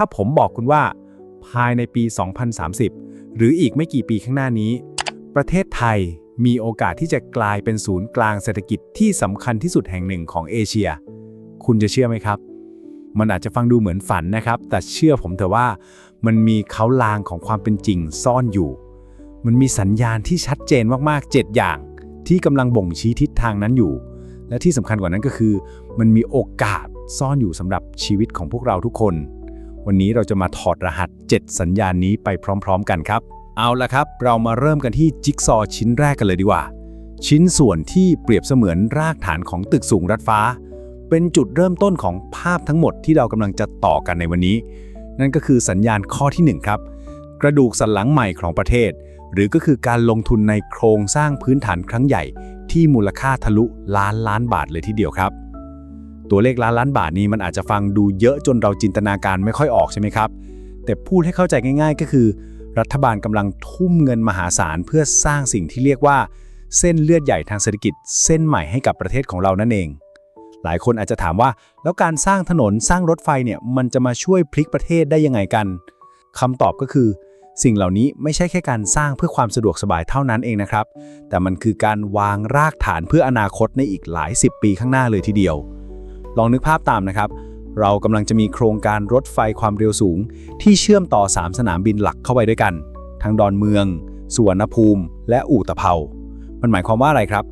ถ้าผมบอกคุณว่า ภายในปี 2030 หรืออีกไม่กี่ปีข้างหน้านี้ ประเทศไทยมีโอกาสที่จะกลายเป็นศูนย์กลางเศรษฐกิจที่สำคัญที่สุดแห่งหนึ่งของเอเชีย คุณจะเชื่อไหมครับ มันอาจจะฟังดูเหมือนฝันนะครับ แต่เชื่อผมเถอะว่า มันมีเขาลางของความเป็นจริงซ่อนอยู่ มันมีสัญญาณที่ชัดเจนมากๆ 7 อย่าง ที่กำลังบ่งชี้ทิศทางนั้นอยู่ และที่สำคัญกว่านั้นก็คือ มันมีโอกาสซ่อนอยู่สำหรับชีวิตของพวกเราทุกคน วันนี้เราจะมาถอดรหัส 7 สัญญาณนี้ไปพร้อมๆ กันครับ เอาละครับ เรามาเริ่มกันที่จิ๊กซอว์ชิ้นแรกกันเลยดีกว่า ชิ้นส่วนที่เปรียบเสมือนรากฐานของตึกสูงรัดฟ้า เป็นจุดเริ่มต้นของภาพทั้งหมดที่เรากำลังจะต่อกันในวันนี้ นั่นก็คือสัญญาณข้อที่หนึ่งครับ กระดูกสันหลังใหม่ของประเทศ หรือก็คือการลงทุนในโครงสร้างพื้นฐานครั้งใหญ่ ที่มูลค่าทะลุล้านล้านบาทเลยทีเดียวครับ ตัวเลขล้านล้านบาทนี้มันอาจจะฟังดูเยอะจนเราจินตนาการไม่ค่อยออกใช่ไหมครับ แต่พูดให้เข้าใจง่าย ๆ ก็คือ รัฐบาลกำลังทุ่มเงินมหาศาลเพื่อสร้างสิ่งที่เรียกว่า เส้นเลือดใหญ่ทางเศรษฐกิจ เส้นใหม่ให้กับประเทศของเรานั่นเอง หลายคนอาจจะถามว่า แล้วการสร้างถนนสร้างรถไฟเนี่ยมันจะมาช่วยพลิกประเทศได้ยังไงกันคำตอบก็คือ สิ่งเหล่านี้ไม่ใช่แค่การสร้างเพื่อความสะดวกสบายเท่านั้นเองนะครับ แต่มันคือการวางรากฐานเพื่ออนาคตในอีกหลายสิบปีข้างหน้าเลยทีเดียว ลองนึกภาพตามนะครับ เรากำลังจะมีโครงการรถไฟความเร็วสูง ที่เชื่อมต่อ 3 สนามบินหลักเข้าไปด้วยกัน ทั้งดอนเมือง สุวรรณภูมิ และอู่ตะเภา มันหมายความว่าอะไรครับ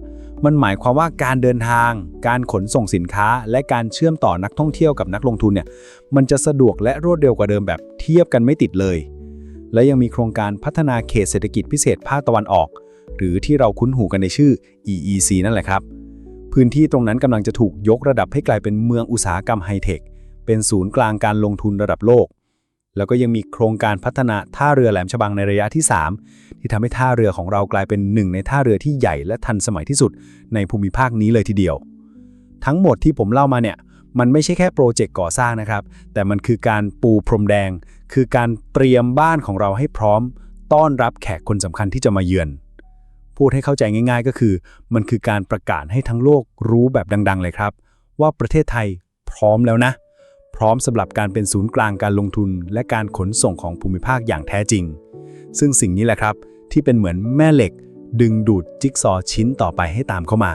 มันหมายความว่าการเดินทาง การขนส่งสินค้า และการเชื่อมต่อนักท่องเที่ยวกับนักลงทุนเนี่ย มันจะสะดวกและรวดเร็วกว่าเดิมแบบเทียบกันไม่ติดเลย และยังมีโครงการพัฒนาเขตเศรษฐกิจพิเศษภาคตะวันออก หรือที่เราคุ้นหูกันในชื่อ EEC นั่นแหละครับ พื้นที่ตรงนั้นกำลังจะถูกยกระดับให้กลายเป็นเมืองอุตสาหกรรมไฮเทค เป็นศูนย์กลางการลงทุนระดับโลก แล้วก็ยังมีโครงการพัฒนาท่าเรือแหลมฉบังในระยะที่ 3 ที่ทำให้ท่าเรือของเรากลายเป็นหนึ่งในท่าเรือที่ใหญ่และทันสมัยที่สุด ในภูมิภาคนี้เลยทีเดียว ทั้งหมดที่ผมเล่ามาเนี่ยมันไม่ใช่แค่โปรเจกต์ก่อสร้างนะครับ แต่มันคือการปูพรมแดง คือการเตรียมบ้านของเราให้พร้อม ต้อนรับแขกคนสำคัญที่จะมาเยือน พูดให้เข้าใจง่าย ๆ ก็คือ มันคือการประกาศให้ทั้งโลกรู้แบบดัง ๆ เลยครับ ว่าประเทศไทยพร้อมแล้วนะ พร้อมสำหรับการเป็นศูนย์กลางการลงทุน และการขนส่งของภูมิภาคอย่างแท้จริง ซึ่งสิ่งนี้แหละครับ ที่เป็นเหมือนแม่เหล็ก ดึงดูดจิ๊กซอว์ชิ้นต่อไปให้ตามเข้ามา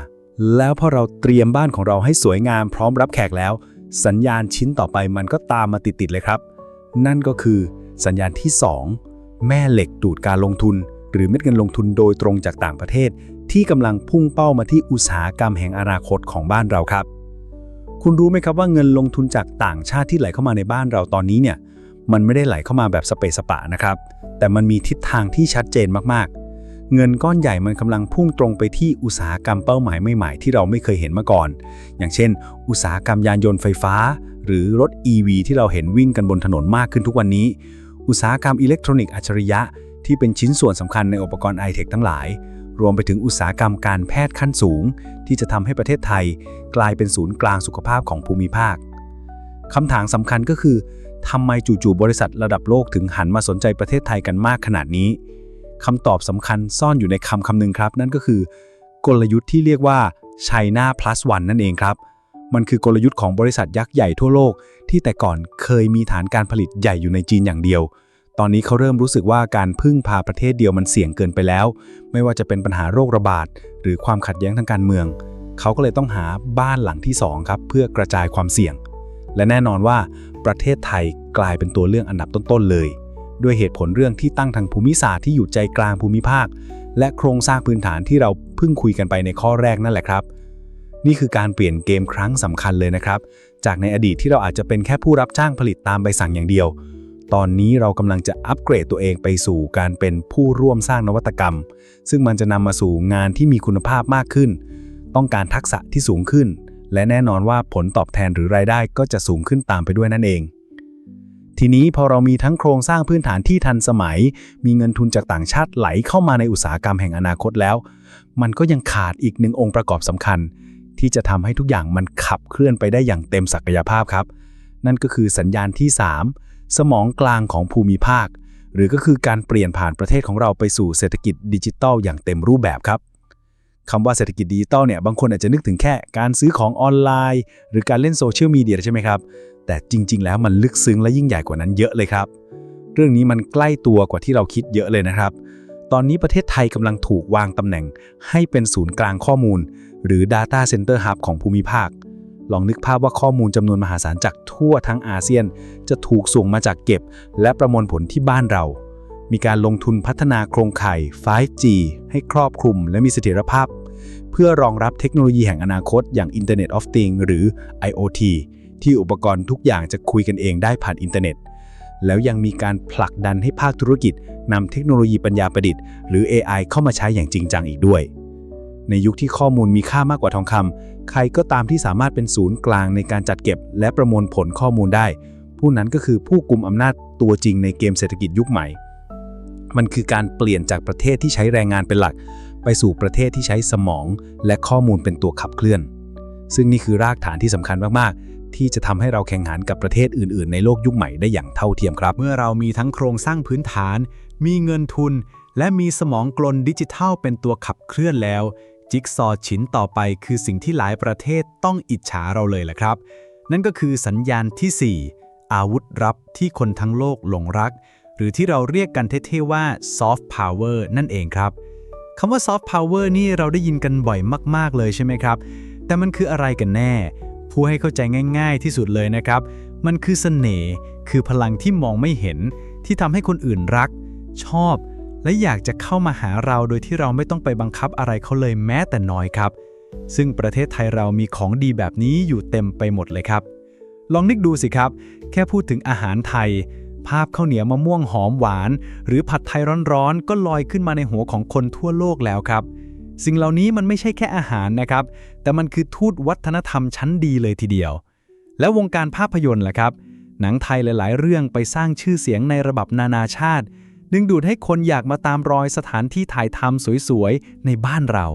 แล้วพอเราเตรียมบ้านของเราให้สวยงามพร้อมรับแขกแล้ว สัญญาณชิ้นต่อไปมันก็ตามมาติดๆเลยครับ นั่นก็คือสัญญาณที่ 2 แม่เหล็กดูดการลงทุน หรือเม็ดเงินลงทุนโดยตรงจากต่างประเทศ ที่กำลังพุ่งเป้ามาที่อุตสาหกรรมแห่งอนาคตของบ้านเราครับ คุณรู้ไหมครับว่าเงินลงทุนจากต่างชาติที่ไหลเข้ามาในบ้านเราตอนนี้เนี่ยมันไม่ได้ไหลเข้ามาแบบสเปซสปะนะครับ แต่มันมีทิศทางที่ชัดเจนมากๆ เงินก้อนใหญ่มันกำลังพุ่งตรงไปที่อุตสาหกรรมเป้าหมายใหม่ๆที่เราไม่เคยเห็นมาก่อน อย่างเช่น อุตสาหกรรมยานยนต์ไฟฟ้า หรือรถ EV ที่เราเห็นวิ่งกันบนถนนมากขึ้นทุกวันนี้ อุตสาหกรรมอิเล็กทรอนิกส์อัจฉริยะ ที่เป็นชิ้นส่วนสำคัญในอุปกรณ์ไอเทคทั้งหลาย รวมไปถึงอุตสาหกรรมการแพทย์ขั้นสูง ที่จะทำให้ประเทศไทย กลายเป็นศูนย์กลางสุขภาพของภูมิภาคคำถามสำคัญก็คือทำไมจู่ๆบริษัทระดับโลกถึงหันมาสนใจประเทศไทยกันมากขนาดนี้คำตอบสำคัญซ่อนอยู่ในคำคำหนึ่งครับ นั่นก็คือ กลยุทธ์ที่เรียกว่า China Plus One นั่นเองครับ มันคือกลยุทธ์ของบริษัทยักษ์ใหญ่ทั่วโลก ที่แต่ก่อนเคยมีฐานการผลิตใหญ่อยู่ในจีนอย่างเดียว ตอนนี้เขาเริ่มรู้สึกว่าการพึ่งพาประเทศเดียวมันเสี่ยงเกินไปแล้ว ไม่ว่าจะเป็นปัญหาโรคระบาด หรือความขัดแย้งทางการเมือง เขาก็เลยต้องหาบ้านหลังที่สองครับเพื่อกระจายความเสี่ยง และแน่นอนว่าประเทศไทยกลายเป็นตัวเลือกอันดับต้นๆเลย ด้วยเหตุผลเรื่องที่ตั้งทางภูมิศาสตร์ที่อยู่ใจกลางภูมิภาค และโครงสร้างพื้นฐานที่เราเพิ่งคุยกันไปในข้อแรกนั่นแหละครับนี่คือการเปลี่ยนเกมครั้งสำคัญเลยนะครับ จากในอดีตที่เราอาจจะเป็นแค่ผู้รับจ้างผลิตตามใบสั่งอย่างเดียว ตอนนี้เรากำลังจะอัปเกรดตัวเองไปสู่การเป็นผู้ร่วมสร้างนวัตกรรม ซึ่งมันจะนำมาสู่งานที่มีคุณภาพมากขึ้น ต้องการทักษะที่สูงขึ้น และแน่นอนว่าผลตอบแทนหรือรายได้ก็จะสูงขึ้นตามไปด้วยนั่นเอง ทีนี้พอเรามีทั้งโครงสร้างพื้นฐานที่ทันสมัย มีเงินทุนจากต่างชาติไหลเข้ามาในอุตสาหกรรมแห่งอนาคตแล้ว มันก็ยังขาดอีกหนึ่งองค์ประกอบสำคัญ ที่จะทำให้ทุกอย่างมันขับเคลื่อนไปได้อย่างเต็มศักยภาพครับ นั่นก็คือสัญญาณที่ 3 สมองกลางของภูมิภาค หรือก็คือการเปลี่ยนผ่านประเทศของเราไปสู่เศรษฐกิจดิจิทัลอย่างเต็มรูปแบบครับคำว่าเศรษฐกิจดิจิทัลเนี่ยบางคนอาจจะนึกถึงแค่การซื้อของออนไลน์ หรือการเล่นโซเชียลมีเดียใช่ไหมครับแต่แต่จริง ๆ แล้วมันลึกซึ้งและยิ่งใหญ่กว่านั้นเยอะเลยครับ เรื่องนี้มันใกล้ตัวกว่าที่เราคิดเยอะเลยนะครับ ตอนนี้ประเทศไทยกำลังถูกวางตำแหน่งให้เป็นศูนย์กลางข้อมูล หรือ Data Center Hub ของภูมิภาค ลองนึกภาพว่าข้อมูลจำนวนมหาศาลจากทั่วทั้งอาเซียน จะถูกส่งมาจากเก็บ และประมวลผลที่บ้านเรา มีการลงทุนพัฒนาโครงข่าย 5G ให้ครอบคลุมและมีเสถียรภาพ เพื่อรองรับเทคโนโลยีแห่งอนาคตอย่าง Internet of Things หรือ IoT ที่อุปกรณ์ทุกอย่างจะคุยกันเองได้ผ่านอินเทอร์เน็ต แล้วยังมีการผลักดันให้ภาคธุรกิจนำเทคโนโลยีปัญญาประดิษฐ์ หรือ AI เข้ามาใช้อย่างจริงจังอีกด้วย ในยุคที่ข้อมูลมีค่ามากกว่าทองคำ ใครก็ตามที่สามารถเป็นศูนย์กลางในการจัดเก็บ และประมวลผลข้อมูลได้ ผู้นั้นก็คือผู้กุมอำนาจตัวจริงในเกมเศรษฐกิจยุคใหม่ มันคือการเปลี่ยนจากประเทศที่ใช้แรงงานเป็นหลัก ไปสู่ประเทศที่ใช้สมอง และข้อมูลเป็นตัวขับเคลื่อน ซึ่งนี่คือรากฐานที่สำคัญมากๆ ที่จะทำให้เราแข่งขันกับประเทศอื่น ๆ ในโลกยุคใหม่ได้อย่างเท่าเทียมครับ เมื่อเรามีทั้งโครงสร้างพื้นฐาน มีเงินทุน และมีสมองกลนดิจิทัลเป็นตัวขับเคลื่อนแล้ว จิ๊กซอชิ้นต่อไปคือสิ่งที่หลายประเทศต้องอิจฉาเราเลยแหละครับ นั่นก็คือสัญญาณที่ 4 อาวุธลับที่คนทั้งโลกหลงรัก หรือที่เราเรียกกันเท่ๆว่า soft power นั่นเองครับคำว่า soft power นี่เราได้ยินกันบ่อยมาก ๆ เลยใช่ไหมครับ แต่มันคืออะไรกันแน่ ผู้ให้เข้าใจง่าย ๆ ที่สุดเลยนะครับ มันคือเสน่ห์คือพลังที่มองไม่เห็นที่ทำให้คนอื่นรัก ชอบ และอยากจะเข้ามาหาเราโดยที่เราไม่ต้องไปบังคับอะไรเขาเลยแม้แต่น้อยครับ ซึ่งประเทศไทยเรามีของดีแบบนี้อยู่เต็มไปหมดเลยครับ ลองนึกดูสิครับ แค่พูดถึงอาหารไทย ภาพข้าวเหนียวมะม่วงหอมหวาน หรือผัดไทยร้อนๆ ก็ลอยขึ้นมาในหัวของคนทั่วโลกแล้วครับ สิ่งเหล่านี้มันไม่ใช่แค่อาหารนะครับ แต่มันคือทูตวัฒนธรรมชั้นดีเลยทีเดียว แล้ววงการภาพยนตร์ล่ะครับ หนังไทยหลาย ๆ เรื่องไปสร้างชื่อเสียงในระดับนานาชาติ ดึงดูดให้คนอยากมาตามรอยสถานที่ถ่ายทำสวยๆ ในบ้านเรา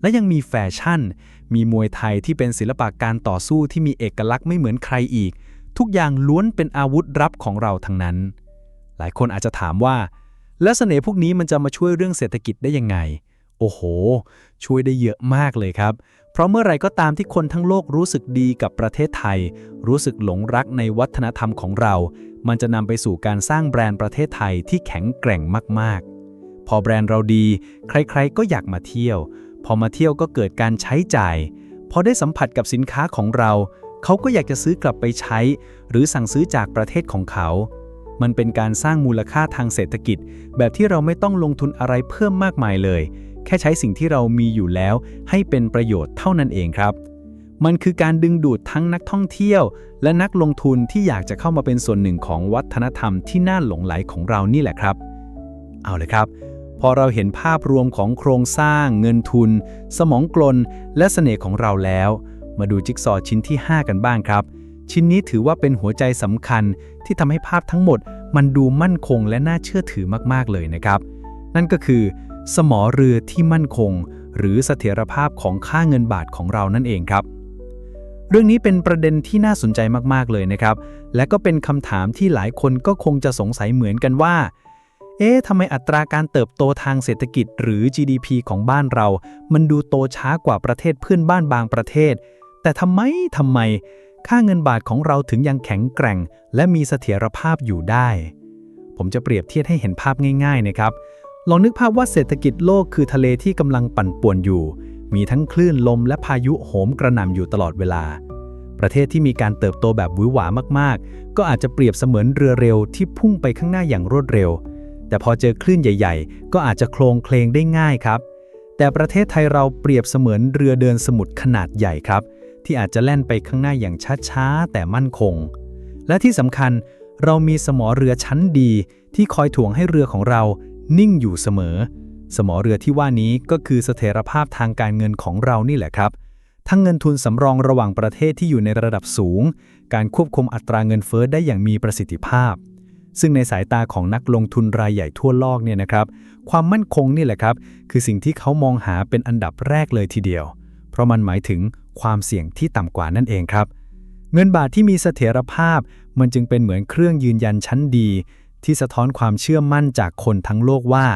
และยังมีแฟชั่น มีมวยไทยที่เป็นศิลปะการต่อสู้ที่มีเอกลักษณ์ไม่เหมือนใครอีก ทุกอย่างล้วนเป็นอาวุธรับของเราทั้งนั้น หลายคนอาจจะถามว่า และเสน่ห์พวกนี้มันจะมาช่วยเรื่องเศรษฐกิจได้ยังไง โอ้โห ช่วยได้เยอะมากเลยครับ เพราะเมื่อไรก็ตามที่คนทั้งโลกรู้สึกดีกับประเทศไทย รู้สึกหลงรักในวัฒนธรรมของเรา มันจะนำไปสู่การสร้างแบรนด์ประเทศไทยที่แข็งแกร่งมากๆ พอแบรนด์เราดี ใครๆก็อยากมาเที่ยว พอมาเที่ยวก็เกิดการใช้จ่าย พอได้สัมผัสกับสินค้าของเรา เขาก็อยากจะซื้อกลับไปใช้ หรือสั่งซื้อจากประเทศของเขามันเป็นการสร้างมูลค่าทางเศรษฐกิจ แบบที่เราไม่ต้องลงทุนอะไรเพิ่มมากมายเลย แค่ใช้สิ่งที่เรามีอยู่แล้ว ให้เป็นประโยชน์เท่านั้นเองครับ มันคือการดึงดูดทั้งนักท่องเที่ยว และนักลงทุนที่อยากจะเข้ามาเป็นส่วนหนึ่งของวัฒนธรรมที่น่าหลงไหลของเรานี่แหละครับ เอาเลยครับ พอเราเห็นภาพรวมของโครงสร้าง เงินทุน สมองกลน และเสน่ห์ของเราแล้ว มาดูจิ๊กซอชิ้นที่ 5 กันบ้างครับ ชิ้นนี้ถือว่าเป็นหัวใจสำคัญที่ทำให้ภาพทั้งหมด มันดูมั่นคงและน่าเชื่อถือมากๆเลยนะครับ นั่นก็คือ สมอเรือที่มั่นคง หรือเสถียรภาพของค่าเงินบาทของเรานั่นเองครับ เรื่องนี้เป็นประเด็นที่น่าสนใจมากๆเลยนะครับ และก็เป็นคำถามที่หลายคนก็คงจะสงสัยเหมือนกันว่า เอ๊ะทำไมอัตราการเติบโตทางเศรษฐกิจหรือ GDP ของบ้านเรา มันดูโตช้ากว่าประเทศเพื่อนบ้านบางประเทศ แต่ทำไมทำไม ค่าเงินบาทของเราถึงยังแข็งแกร่ง และมีเสถียรภาพอยู่ได้ ผมจะเปรียบเทียบให้เห็นภาพง่าย ๆนะครับ ลองนึกภาพว่าเศรษฐกิจโลกคือทะเลที่กำลังปั่นป่วนอยู่ มีทั้งคลื่นลมและพายุโหมกระหน่ำอยู่ตลอดเวลา ประเทศที่มีการเติบโตแบบวือหวามากๆ ก็อาจจะเปรียบเสมือนเรือเร็วที่พุ่งไปข้างหน้าอย่างรวดเร็ว แต่พอเจอคลื่นใหญ่ ๆ ก็อาจจะโคลงเคลงได้ง่ายครับ แต่ประเทศไทยเราเปรียบเสมือนเรือเดินสมุทรขนาดใหญ่ครับ ที่อาจจะแล่นไปข้างหน้าอย่างช้าๆแต่มั่นคง และที่สำคัญเรามีสมอเรือชั้นดีที่คอยถ่วงให้เรือของเรา นิ่งอยู่เสมอ สมอเรือที่ว่านี้ก็คือเสถียรภาพทางการเงินของเรานี่แหละครับ ทั้งเงินทุนสำรองระหว่างประเทศที่อยู่ในระดับสูง การควบคุมอัตราเงินเฟ้อได้อย่างมีประสิทธิภาพ ซึ่งในสายตาของนักลงทุนรายใหญ่ทั่วโลกเนี่ยนะครับ ความมั่นคงนี่แหละครับ คือสิ่งที่เขามองหาเป็นอันดับแรกเลยทีเดียว เพราะมันหมายถึงความเสี่ยงที่ต่ำกว่านั่นเองครับ เงินบาทที่มีเสถียรภาพมันจึงเป็นเหมือนเครื่องยืนยันชั้นดี ที่สะท้อนความเชื่อมั่นจากคนทั้งโลกว่า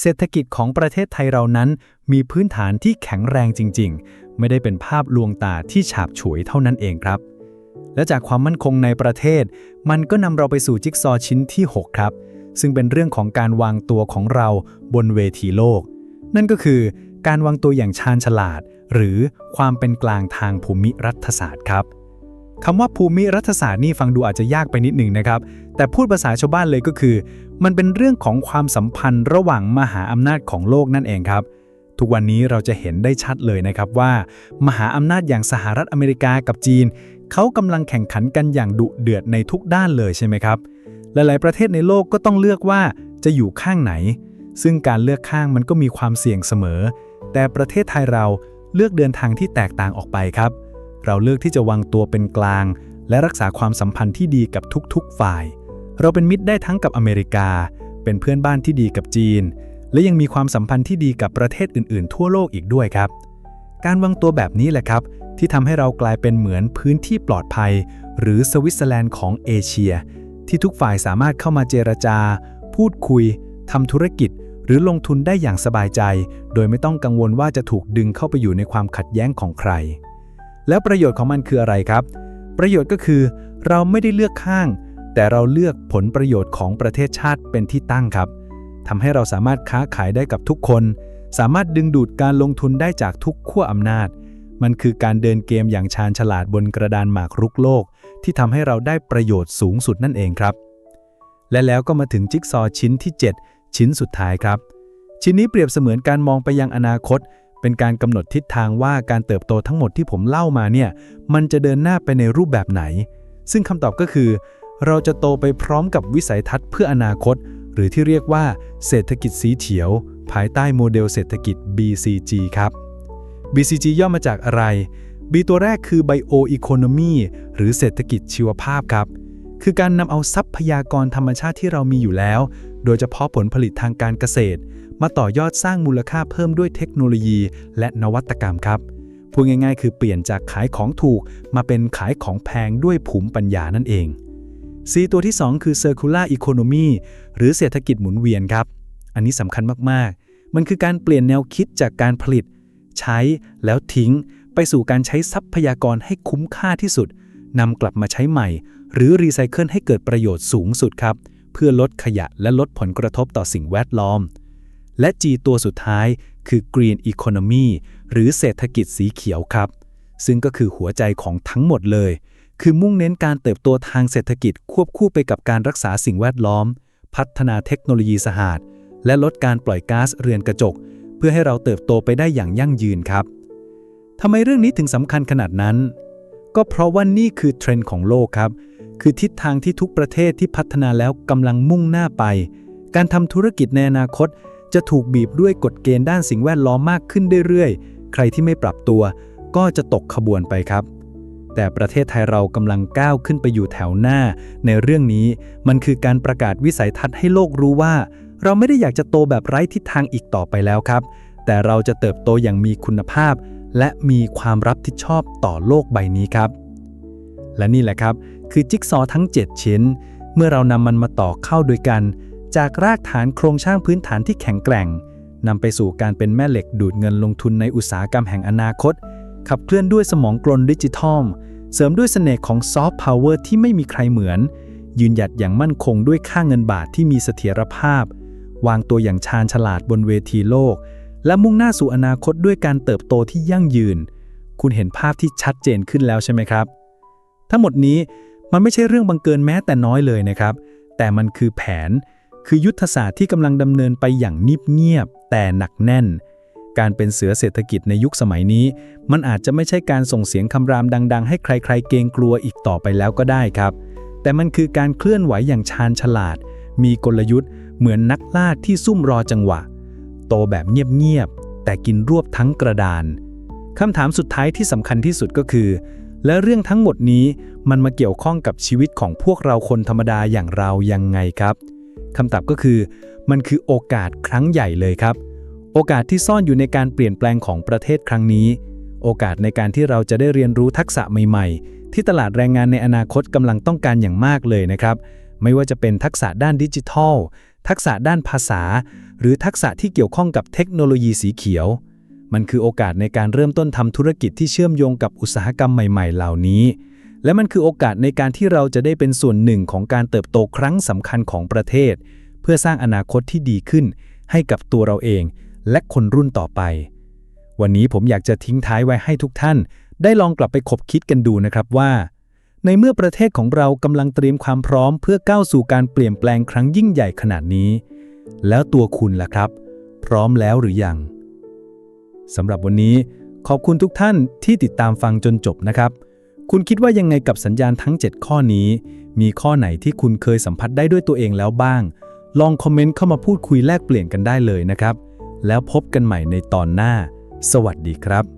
เศรษฐกิจของประเทศไทยเรานั้น มีพื้นฐานที่แข็งแรงจริง ๆ ไม่ได้เป็นภาพลวงตาที่ฉาบฉวยเท่านั้นเองครับ และจากความมั่นคงในประเทศ มันก็นำเราไปสู่จิ๊กซอชิ้นที่ 6 ครับ ซึ่งเป็นเรื่องของการวางตัวของเราบนเวทีโลก นั่นก็คือการวางตัวอย่างชาญฉลาด หรือความเป็นกลางทางภูมิรัฐศาสตร์ครับ คำว่าภูมิรัฐศาสตร์นี่ฟังดูอาจจะยากไปนิดหนึ่งนะครับ แต่พูดภาษาชาวบ้านเลยก็คือ มันเป็นเรื่องของความสัมพันธ์ระหว่างมหาอำนาจของโลกนั่นเองครับ ทุกวันนี้เราจะเห็นได้ชัดเลยนะครับว่า มหาอำนาจอย่างสหรัฐอเมริกากับจีน เขากำลังแข่งขันกันอย่างดุเดือดในทุกด้านเลยใช่ไหมครับ หลายๆ ประเทศในโลกก็ต้องเลือกว่าจะอยู่ข้างไหน ซึ่งการเลือกข้างมันก็มีความเสี่ยงเสมอ แต่ประเทศไทยเราเลือกเดินทางที่แตกต่างออกไปครับ เราเลือกที่จะวางตัวเป็นกลาง และรักษาความสัมพันธ์ที่ดีกับทุกๆฝ่าย เราเป็นมิตรได้ทั้งกับอเมริกา เป็นเพื่อนบ้านที่ดีกับจีน และยังมีความสัมพันธ์ที่ดีกับประเทศอื่นๆ ทั่วโลกอีกด้วยครับ การวางตัวแบบนี้แหละครับ ที่ทำให้เรากลายเป็นเหมือนพื้นที่ปลอดภัย หรือสวิตเซอร์แลนด์ของเอเชีย ที่ทุกฝ่ายสามารถเข้ามาเจรจา พูดคุยทำธุรกิจหรือลงทุนได้อย่างสบายใจ โดยไม่ต้องกังวลว่าจะถูกดึงเข้าไปอยู่ในความขัดแย้งของใคร แล้วประโยชน์ของมันคืออะไรครับ ประโยชน์ก็คือเราไม่ได้เลือกข้าง แต่เราเลือกผลประโยชน์ของประเทศชาติเป็นที่ตั้งครับทำให้เราสามารถค้าขายได้กับทุกคน สามารถดึงดูดการลงทุนได้จากทุกขั้วอำนาจ มันคือการเดินเกมอย่างชาญฉลาดบนกระดานหมากรุกโลก ที่ทำให้เราได้ประโยชน์สูงสุดนั่นเองครับ และแล้วก็มาถึงจิ๊กซอชิ้นที่ 7 ชิ้นสุดท้ายครับ ชิ้นนี้เปรียบเสมือนการมองไปยังอนาคต เป็นการกำหนดทิศทางว่าการเติบโตทั้งหมดที่ผมเล่ามาเนี่ยมันจะเดินหน้าไปในรูปแบบไหน ซึ่งคำตอบก็คือ เราจะโตไปพร้อมกับวิสัยทัศน์เพื่ออนาคต หรือที่เรียกว่าเศรษฐกิจสีเขียว ภายใต้โมเดลเศรษฐกิจ BCG ครับ BCG ย่อมาจากอะไร B ตัวแรกคือ Bioeconomy หรือเศรษฐกิจชีวภาพครับ คือการนำเอาทรัพยากรธรรมชาติที่เรามีอยู่แล้ว โดยเฉพาะผลผลิตทางการเกษตร มาต่อยอดสร้างมูลค่าเพิ่มด้วยเทคโนโลยีและนวัตกรรมครับพูดง่ายๆ คือเปลี่ยนจากขายของถูกมาเป็นขายของแพงด้วยภูมิปัญญานั่นเอง C ตัวที่ 2 คือ Circular Economy หรือเศรษฐกิจหมุนเวียนครับ อันนี้สำคัญมากๆ มันคือการเปลี่ยนแนวคิดจากการผลิต ใช้แล้วทิ้ง ไปสู่การใช้ทรัพยากรให้คุ้มค่าที่สุดนำกลับมาใช้ใหม่ หรือรีไซเคิลให้เกิดประโยชน์สูงสุดครับ เพื่อลดขยะและลดผลกระทบต่อสิ่งแวดล้อม และ G ตัวสุดท้ายคือ Green Economy หรือเศรษฐกิจสีเขียวครับ ซึ่งก็คือหัวใจของทั้งหมดเลย คือมุ่งเน้นการเติบโตทางเศรษฐกิจควบคู่ไปกับการรักษาสิ่งแวดล้อม พัฒนาเทคโนโลยีสะอาด และลดการปล่อยก๊าซเรือนกระจก เพื่อให้เราเติบโตไปได้อย่างยั่งยืนครับทำไมเรื่องนี้ถึงสำคัญขนาดนั้น ก็เพราะว่านี่คือเทรนด์ของโลกครับ คือทิศทางที่ทุกประเทศที่พัฒนาแล้วกำลังมุ่งหน้าไป การทำธุรกิจในอนาคต จะถูกบีบด้วยกฎเกณฑ์ด้านสิ่งแวดล้อมมากขึ้นเรื่อยๆ ใครที่ไม่ปรับตัวก็จะตกขบวนไปครับ แต่ประเทศไทยเรากำลังก้าวขึ้นไปอยู่แถวหน้า ในเรื่องนี้มันคือการประกาศวิสัยทัศน์ให้โลกรู้ว่า เราไม่ได้อยากจะโตแบบไร้ทิศทางอีกต่อไปแล้วครับ แต่เราจะเติบโตอย่างมีคุณภาพ และมีความรับผิดชอบต่อโลกใบนี้ครับ และนี่แหละครับ คือจิ๊กซอทั้ง 7 ชิ้น เมื่อเรานำมันมาต่อเข้าด้วยกัน จากรากฐานโครงสร้างพื้นฐานที่แข็งแกร่งนำไปสู่การเป็นแม่เหล็กดูดเงินลงทุนในอุตสาหกรรมแห่งอนาคต ขับเคลื่อนด้วยสมองกลดิจิทัล เสริมด้วยเสน่ห์ของซอฟต์พาวเวอร์ที่ไม่มีใครเหมือน ยืนหยัดอย่างมั่นคงด้วยค่าเงินบาทที่มีเสถียรภาพ วางตัวอย่างชาญฉลาดบนเวทีโลก และมุ่งหน้าสู่อนาคตด้วยการเติบโตที่ยั่งยืน คุณเห็นภาพที่ชัดเจนขึ้นแล้วใช่ไหมครับ ทั้งหมดนี้มันไม่ใช่เรื่องบังเกินแม้แต่น้อยเลยนะครับ แต่มันคือแผน คือยุทธศาสตร์ที่กำลังดำเนินไปอย่างนิบเงียบแต่หนักแน่น การเป็นเสือเศรษฐกิจในยุคสมัยนี้ มันอาจจะไม่ใช่การส่งเสียงคำรามดัง ๆ ให้ใคร ๆ เกรงกลัวอีกต่อไปแล้วก็ได้ครับ แต่มันคือการเคลื่อนไหวอย่างชาญฉลาด มีกลยุทธ์ เหมือนนักล่าที่ซุ่มรอจังหวะ โตแบบเงียบๆแต่กินรวบทั้งกระดานคำถามสุดท้ายที่สำคัญที่สุดก็คือ และเรื่องทั้งหมดนี้มันมาเกี่ยวข้องกับชีวิตของพวกเราคนธรรมดาอย่างเรายังไงครับ คำตอบก็คือ มันคือโอกาสครั้งใหญ่เลยครับ โอกาสที่ซ่อนอยู่ในการเปลี่ยนแปลงของประเทศครั้งนี้ โอกาสในการที่เราจะได้เรียนรู้ทักษะใหม่ ๆ ที่ตลาดแรงงานในอนาคตกำลังต้องการอย่างมากเลยนะครับ ไม่ว่าจะเป็นทักษะด้านดิจิทัล ทักษะด้านภาษา หรือทักษะที่เกี่ยวข้องกับเทคโนโลยีสีเขียว มันคือโอกาสในการเริ่มต้นทำธุรกิจที่เชื่อมโยงกับอุตสาหกรรมใหม่ ๆ เหล่านี้ และมันคือโอกาสในการที่เราจะได้เป็นส่วนหนึ่งของการเติบโตครั้งสำคัญของประเทศ เพื่อสร้างอนาคตที่ดีขึ้น ให้กับตัวเราเอง และคนรุ่นต่อไป วันนี้ผมอยากจะทิ้งท้ายไว้ให้ทุกท่าน ได้ลองกลับไปคบคิดกันดูนะครับว่า ในเมื่อประเทศของเรากำลังเตรียมความพร้อม เพื่อก้าวสู่การเปลี่ยนแปลงครั้งยิ่งใหญ่ขนาดนี้ แล้วตัวคุณล่ะครับ พร้อมแล้วหรือยังสำหรับวันนี้ ขอบคุณทุกท่านที่ติดตามฟังจนจบนะครับ คุณคิดว่ายังไงกับสัญญาณทั้ง 7 ข้อนี้ มีข้อไหนที่คุณเคยสัมผัสได้ด้วยตัวเองแล้วบ้าง ลองคอมเมนต์เข้ามาพูดคุยแลกเปลี่ยนกันได้เลยนะครับ แล้วพบกันใหม่ในตอนหน้า สวัสดีครับ